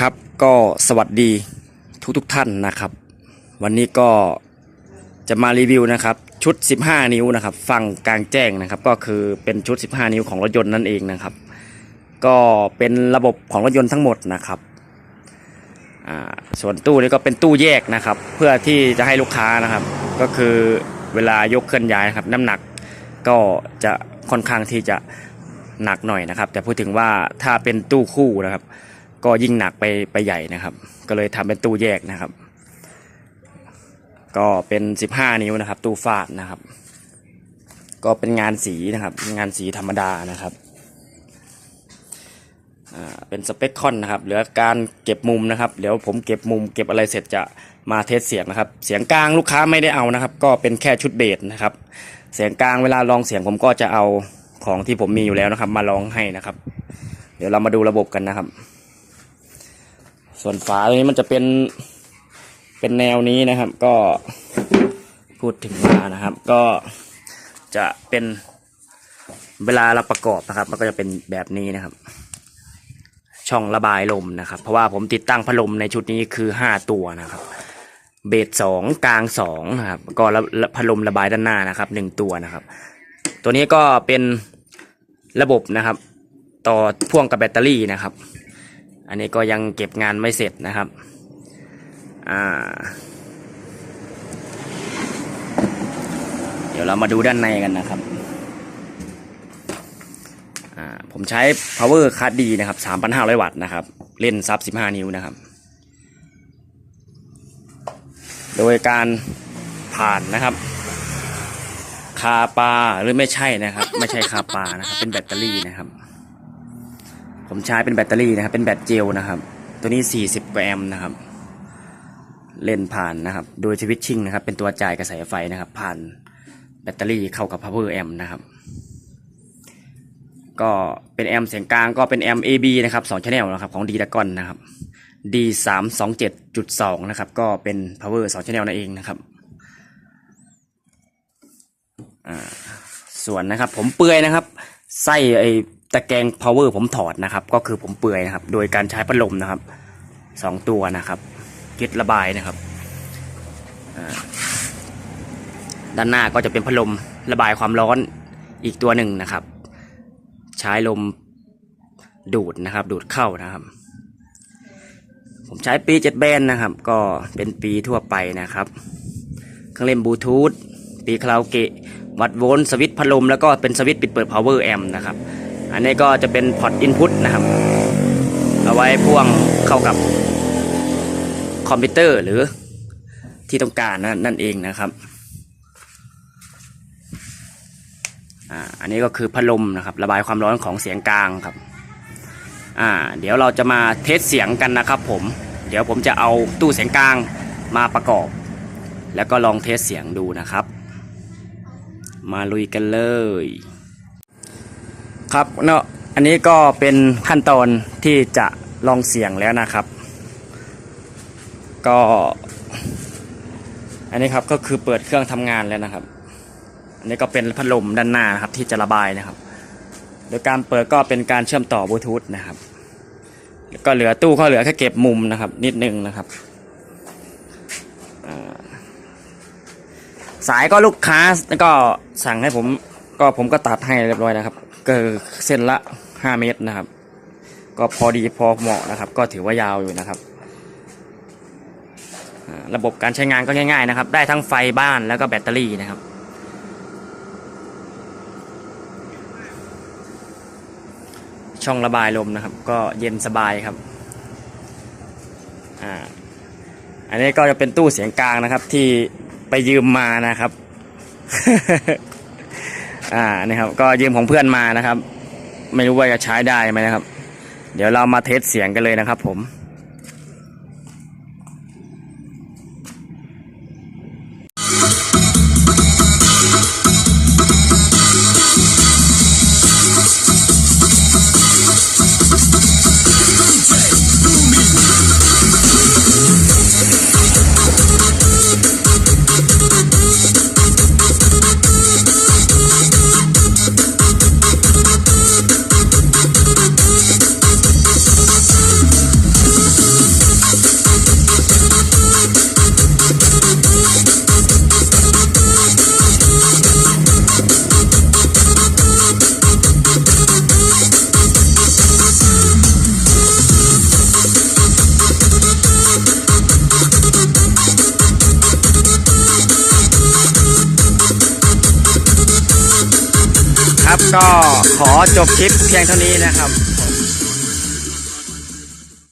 ครับก็สวัสดีทุกทุกๆท่านนะครับ วันนี้ก็จะมารีวิวนะครับชุด 15 นิ้วนะครับฟังกลางแจ้งนะครับ ก็คือเป็นชุด 15 นิ้วของรถยนต์นั่นเองนะครับ ก็เป็นระบบของรถยนต์ทั้งหมดนะครับส่วนตู้นี้ก็เป็นตู้แยกนะครับ เพื่อที่จะให้ลูกค้านะครับ ก็คือเวลายกเคลื่อนย้ายนะครับ น้ำหนักก็จะค่อนข้างที่จะหนักหน่อยนะครับ แต่พูดถึงว่าถ้าเป็นตู้คู่นะครับ ก็ยิ่งหนักไปไปใหญ่นะครับ ก็เลยทำเป็นตู้แยกนะครับ ก็เป็น 15 นิ้วนะครับ ตู้ฟาดนะครับ ก็เป็นงานสีนะครับ งานสีธรรมดานะครับอ่าเป็นสเปคคอนนะครับ เหลือการเก็บมุมนะครับ เดี๋ยวผมเก็บมุม เก็บอะไรเสร็จจะมาเทสเสียงนะครับ เสียงกลางลูกค้าไม่ได้เอานะครับ ก็เป็นแค่ชุดเบสนะครับ เสียงกลางเวลาลองเสียงผมก็จะเอาของที่ผมมีอยู่แล้วนะครับ มาลองให้นะครับ เดี๋ยวเรามาดูระบบกันนะครับ ส่วนฝาตัวนี้มันจะเป็นเป็นแนวนี้นะครับ ก็พูดถึงมานะครับ ก็จะเป็นเวลาเราประกอบนะครับ มันก็จะเป็นแบบนี้นะครับ ช่องระบายลมนะครับ เพราะว่าผมติดตั้งพัดลมในชุดนี้คือห้าตัวนะครับ เบสสองกลางสองนะครับ ก็พัดลมระบายด้านหน้านะครับหนึ่งตัวนะครับ ตัวนี้ก็เป็นระบบนะครับ ต่อพ่วงกับแบตเตอรี่นะครับ อันนี้ก็ยังเก็บงานไม่เสร็จนะครับ อ่า เดี๋ยวเรามาดูด้านในกันนะครับ อ่า ผมใช้ power card D นะครับ 3,500 วัตต์นะครับ เล่นซับ 15 นิ้วนะครับ โดยการผ่านนะครับคาปาหรือไม่ใช่นะครับ ไม่ใช่คาปานะครับ เป็นแบตเตอรี่นะครับ ผมใช้เป็นแบตเตอรี่นะครับ เป็นแบตเจลนะครับ ตัวนี้ 40่แอมป์นะครับ เล่นผ่านนะครับ โดยสวิตชิ่งนะครับ เป็นตัวจ่ายกระแสไฟนะครับ ผ่านแบตเตอรี่เข้ากับ power amp นะครับ ก็เป็นแอมป์เสียงกลางก็เป็นแอมป์ AB นะครับ2 channel นะครับของ d d r a g o n นะครับ D 3 2 7 2นะครับ ก็เป็น power 2 channel นั่นเองนะครับส่วนนะครับ ผมเปลือยนะครับ ไส้ไอ ตะแกรง power ผมถอดนะครับ ก็คือผมเปลือยนะครับ โดยการใช้พัดลมนะครับสองตัวนะครับกิดระบายนะครับด้านหน้าก็จะเป็นพัดลมระบายความร้อนอีกตัวหนึ่งนะครับ ใช้ลมดูดนะครับ ดูดเข้านะครับ ผมใช้ปีเจ็ดแบนนะครับ ก็เป็นปีทั่วไปนะครับ เครื่องเล่นบลูทูธปีคาราโอเกะวัดโวลต์สวิตช์พัดลมแล้วก็เป็นสวิตช์ปิดเปิด power amp นะครับ อันนี้ก็จะเป็นพอร์ตอินพุตนะครับ เอาไว้พ่วงเข้ากับคอมพิวเตอร์หรือที่ต้องการนะนั่นเองนะครับอ่าอันนี้ก็คือพัดลมนะครับระบายความร้อนของเสียงกลางครับอ่าเดี๋ยวเราจะมาเทสเสียงกันนะครับผม เดี๋ยวผมจะเอาตู้เสียงกลางมาประกอบ แล้วก็ลองเทสเสียงดูนะครับ มาลุยกันเลย ครับเนาะอันนี้ก็เป็นขั้นตอนที่จะลองเสียงแล้วนะครับ ก็ อันนี้ครับก็คือเปิดเครื่องทำงานแล้วนะครับ อันนี้ก็เป็นพัดลมด้านหน้านะครับที่จะระบายนะครับ โดยการเปิดก็เป็นการเชื่อมต่อบลูทูธนะครับแล้วก็เหลือตู้เขาเหลือแค่เก็บมุมนะครับ นิดนึงนะครับสายก็ลูกค้าก็สั่งให้ผม ก็ผมก็ตัดให้เรียบร้อยนะครับ ก็เส้นละ5เมตรนะครับ ก็พอดีพอเหมาะนะครับ ก็ถือว่ายาวอยู่นะครับ ระบบการใช้งานก็ง่าย ๆนะครับ ได้ทั้งไฟบ้านแล้วก็แบตเตอรี่นะครับช่องระบายลมนะครับ ก็เย็นสบายครับอ่าอันนี้ก็จะเป็นตู้เสียงกลางนะครับ ที่ไปยืมมานะครับ อ่านี่ครับ ก็ยืมของเพื่อนมานะครับ ไม่รู้ว่าจะใช้ได้ไหมนะครับ เดี๋ยวเรามาเทสเสียงกันเลยนะครับ ผม ก็ขอจบคลิปเพียงเท่านี้นะครับ